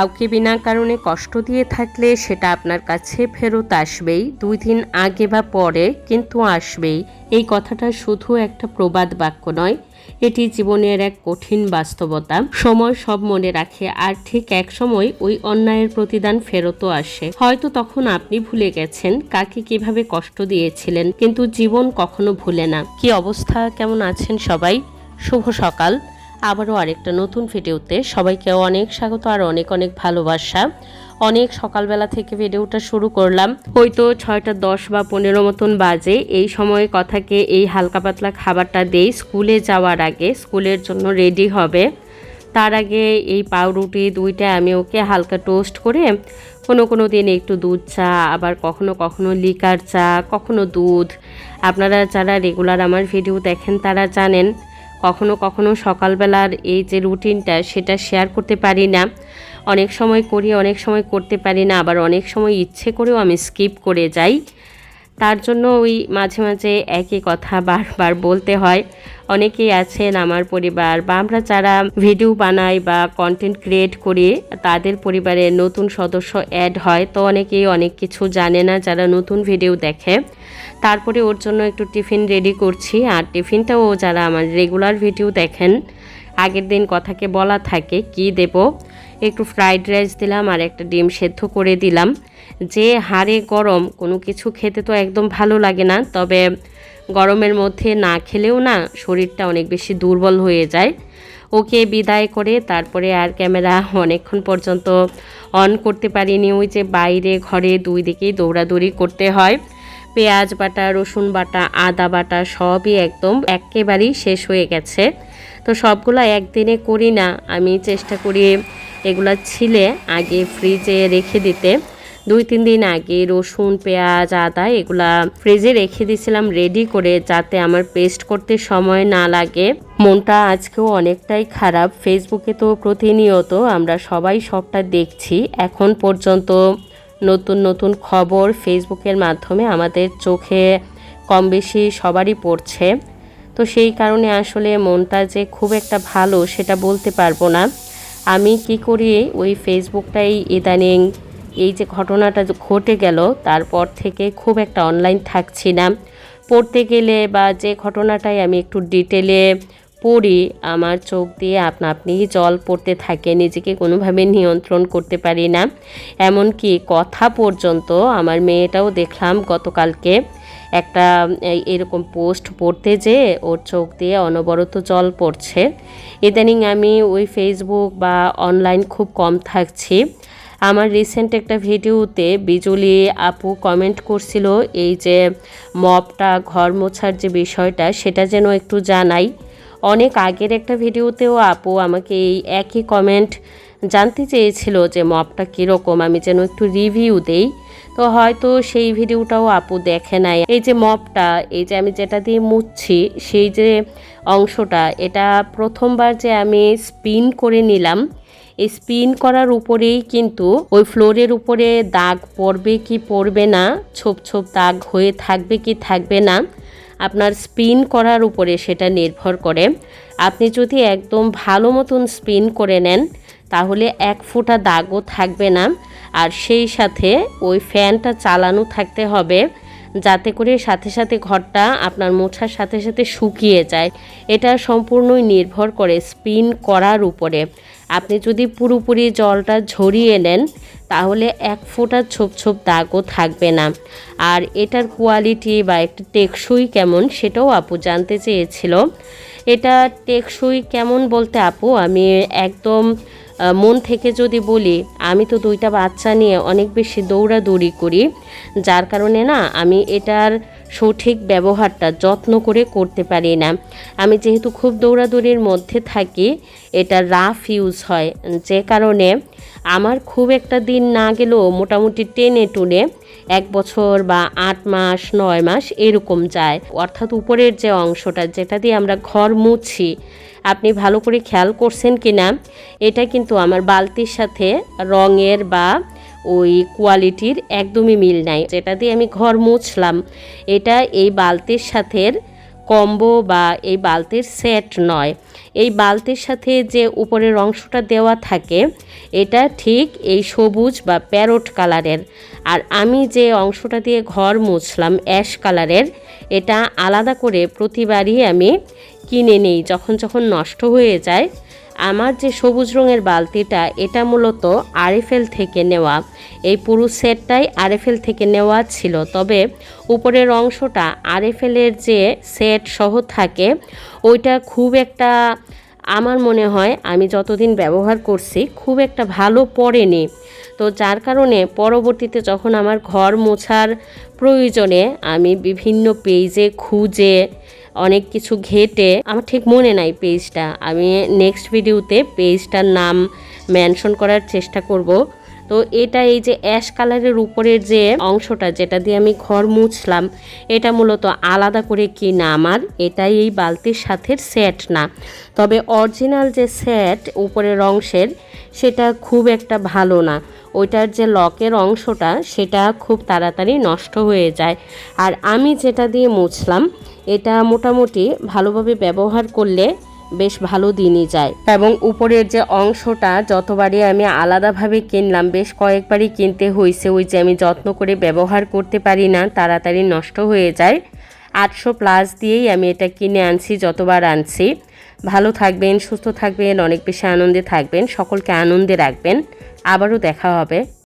কাউকে বিনা কারণে কষ্ট দিয়ে থাকলে সেটা আপনার কাছে ফেরত আসবেই। দুই দিন আগে বা পরে কিন্তু আসবেই। এই কথাটা শুধু একটা প্রবাদ বাক্য নয়, এটি জীবনের এক কঠিন বাস্তবতা। সময় সব মনে রাখে আর ঠিক এক সময় ওই অন্যায়ের প্রতিদান ফেরতও আসে। হয়তো তখন আপনি ভুলে গেছেন কাকে কীভাবে কষ্ট দিয়েছিলেন, কিন্তু জীবন কখনো ভুলে না। কি অবস্থা? কেমন আছেন সবাই? শুভ সকাল। আবারও আরেকটা নতুন ভিডিওতে সবাইকে অনেক স্বাগত আর অনেক অনেক ভালোবাসা। অনেক সকালবেলা থেকে ভিডিওটা শুরু করলাম। হয়তো ছয়টা দশ বা পনেরো মতন বাজে। এই সময়ে কথাকে এই হালকা পাতলা খাবারটা দেই। স্কুলে যাওয়ার আগে স্কুলের জন্য রেডি হবে। তার আগে এই পাউরুটি দুইটা আমি ওকে হালকা টোস্ট করে কোনো কোনো দিন একটু দুধ চা, আবার কখনো কখনো লিকার চা, কখনো দুধ। আপনারা যারা রেগুলার আমার ভিডিও দেখেন তারা জানেন কখনো কখনো সকালবেলার এই যে রুটিনটা, সেটা শেয়ার করতে পারি না। অনেক সময় করি, অনেক সময় করতে পারি না, আবার অনেক সময় ইচ্ছে করেও আমি স্কিপ করে যাই। তার জন্য ওই মাঝে মাঝে একই কথা বারবার বলতে হয়। অনেকেই আছেন আমার পরিবার বা আমরা যারা ভিডিও বানাই বা কন্টেন্ট ক্রিয়েট করি, তাদের পরিবারে নতুন সদস্য অ্যাড হয়। তো অনেকেই অনেক কিছু জানে না যারা নতুন ভিডিও দেখে। তারপরে ওর জন্য একটু টিফিন রেডি করছি। আর টিফিনটাও যারা আমার রেগুলার ভিডিও দেখেন, আগের দিন কথাকে বলা থাকে, কি দেব? একটু ফ্রাইড রাইস দিলাম আর একটা ডিম সেদ্ধ করে দিলাম। যে হাড়ে গরম, কোনো কিছু খেতে তো একদম ভালো লাগে না, তবে গরমের মধ্যে না খেলেও না শরীরটা অনেক বেশি দুর্বল হয়ে যায়। ওকে বিদায় করে তারপরে আর ক্যামেরা অনেকক্ষণ পর্যন্ত অন করতে পারিনি। ওই যে বাইরে ঘরে দুই দিকেই দৌড়াদৌড়ি করতে হয়। পেঁয়াজ বাটা, রসুন বাটা, আদা বাটা সবই একদম একেবারেই শেষ হয়ে গেছে। তো সবগুলো একদিনে করি না। আমি চেষ্টা করি এগুলো ছিলে আগে ফ্রিজে রেখে দিতে। দুই, তিন দিন আগে রসুন, পেঁয়াজ, আদা এগুলা ফ্রিজে রেখে দিয়েছিলাম রেডি করে যাতে আমার পেস্ট করতে সময় না লাগে। মনটা আজকেও অনেকটাই খারাপ। ফেসবুকে তো প্রতিনিয়ত আমরা সবাই সবটা দেখছি। এখন পর্যন্ত নতুন নতুন খবর ফেসবুকের মাধ্যমে আমাদের চোখে কম বেশি সবারই পড়ছে। তো সেই কারণে আসলে মনটা যে খুব একটা ভালো সেটা বলতে পারব না। আমি কি করি, ওই ফেসবুকটাই ইদানিং এই যে ঘটনাটা ঘটে গেল, তারপর থেকে খুব একটা অনলাইন থাকছি না। পড়তে গেলে বা যে ঘটনাটাই আমি একটু ডিটেলে পড়ি আমার চোখ দিয়ে আপনা আপনি জল পড়তে থাকে, নিজেকে কোনোভাবে নিয়ন্ত্রণ করতে পারি না। এমনকি কথা পর্যন্ত আমার মেয়েটাও দেখলাম গতকালকে একটা এরকম পোস্ট পড়তে যেয়ে ওর চোখ দিয়ে অনবরত জল পড়ছে। ইদানিং আমি ওই ফেসবুক বা অনলাইন খুব কম থাকছি। আমার রিসেন্ট একটা ভিডিওতে বিজুলি আপু কমেন্ট করছিল, এই যে মপটা ঘর মোছার যে বিষয়টা, সেটা যেন একটু জানাই। অনেক আগের একটা ভিডিওতেও আপু আমাকে এই একই কমেন্ট জানতে চেয়েছিল যে মপটা কীরকম, আমি যেন একটু রিভিউ দেই। তো হয়তো সেই ভিডিওটাও আপু দেখে নাই। এই যে মপটা, এই যে আমি যেটা দিয়ে মুছছি, সেই যে অংশটা, এটা প্রথমবার যে আমি স্পিন করে নিলাম। এই স্পিন করার উপরেই কিন্তু ওই ফ্লোরের উপরে দাগ পড়বে কি পড়বে না, ছোপ ছোপ দাগ হয়ে থাকবে কি থাকবে না আপনার স্পিন করার উপরে সেটা নির্ভর করে। আপনি যদি একদম ভালো মতন স্পিন করে নেন, তাহলে এক ফুটা দাগও থাকবে না। আর সেই সাথে ওই ফ্যানটা চালানো থাকতে হবে, যাতে করে সাথে সাথে ঘরটা আপনার মোছার সাথে সাথে শুকিয়ে যায়। এটা সম্পূর্ণই নির্ভর করে স্পিন করার উপরে। আপনি যদি পুরোপুরি জলটা ঝরিয়ে নেন তাহলে এক ফোঁটা ছোপ ছোপ দাগও থাকবে না। আর এটার কোয়ালিটি বা একটা টেকসই কেমন সেটাও আপু জানতে চেয়েছিল। এটা টেকসই কেমন বলতে আপু? আমি একদম মন থেকে যদি বলি, আমি তো দুইটা বাচ্চা নিয়ে অনেক বেশি দৌড়াদৌড়ি করি, যার কারণে না আমি এটার সঠিক ব্যবহারটা যত্ন করে করতে পারি না। আমি যেহেতু খুব দৌড়াদৌড়ির মধ্যে থাকি, এটা রাফ ইউজ হয়। যে কারণে আমার খুব একটা দিন না গেলেও মোটামুটি টেনে টুনে এক বছর বা আট মাস, নয় মাস এরকম যায়। অর্থাৎ উপরের যে অংশটা যেটা দিয়ে আমরা ঘর মুছি, আপনি ভালো করে খেয়াল করছেন কি না এটা কিন্তু আমার বালতির সাথে রঙের বা ওই কোয়ালিটির একদমই মিল নাই। যেটা দিয়ে আমি ঘর মুছলাম, এটা এই বালতির সাথে কম্বো বা এই বালতির সেট নয়। এই বালতির সাথে যে উপরের অংশটা দেওয়া থাকে, এটা ঠিক এই সবুজ বা প্যারট কালারের। আর আমি যে অংশটা দিয়ে ঘর মুছলাম অ্যাশ কালারের, এটা আলাদা করে প্রতিবারই আমি কিনে নেই। যখন যখন নষ্ট হয়ে যায় আমার যে সবুজ রঙের বালতিটা, এটা মূলত আরএফএল থেকে নেওয়া। এই পুরো সেটটাই আরএফএল থেকে নেওয়া ছিল। তবে উপরের অংশটা আরএফএলের যে সেট সহ থাকে, ওইটা খুব একটা, আমার মনে হয়, আমি যতদিন ব্যবহার করছি, খুব একটা ভালো পড়েনি। তো যার কারণে পরবর্তীতে যখন আমার ঘর মোছার প্রয়োজনে আমি বিভিন্ন পেজে খুঁজে অনেক কিছু ঘেটে, আমার ঠিক মনে নাই পেজটা। আমি নেক্সট ভিডিওতে পেজটার নাম মেনশন করার চেষ্টা করব। তো এটা এই যে অ্যাশ কালারের উপরের যে অংশটা, যেটা দিয়ে আমি ঘর মুছলাম, এটা মূলত আলাদা করে কিনা আমার, এটাই এই বালতির সাথে সেট না। তবে অরিজিনাল যে সেট উপরের অংশের, সেটা খুব একটা ভালো না। ওইটার যে লকের অংশটা, সেটা খুব তাড়াতাড়ি নষ্ট হয়ে যায়। আর আমি যেটা দিয়ে মুছলাম এটা মোটামুটি ভালোভাবে ব্যবহার করলে বেশ ভালো দিনই যায়। এবং উপরের যে অংশটা যতবারই আমি আলাদাভাবে কিনলাম, বেশ কয়েকবারই কিনতে হয়েছে ওই যে আমি যত্ন করে ব্যবহার করতে পারি না, তাড়াতাড়ি নষ্ট হয়ে যায়। আটশো প্লাস দিয়েই আমি এটা কিনে আনছি, যতবার আনছি। ভালো থাকবেন, সুস্থ থাকবেন, অনেক বেশি আনন্দে থাকবেন, সকলকে আনন্দে রাখবেন। আবারও দেখা হবে।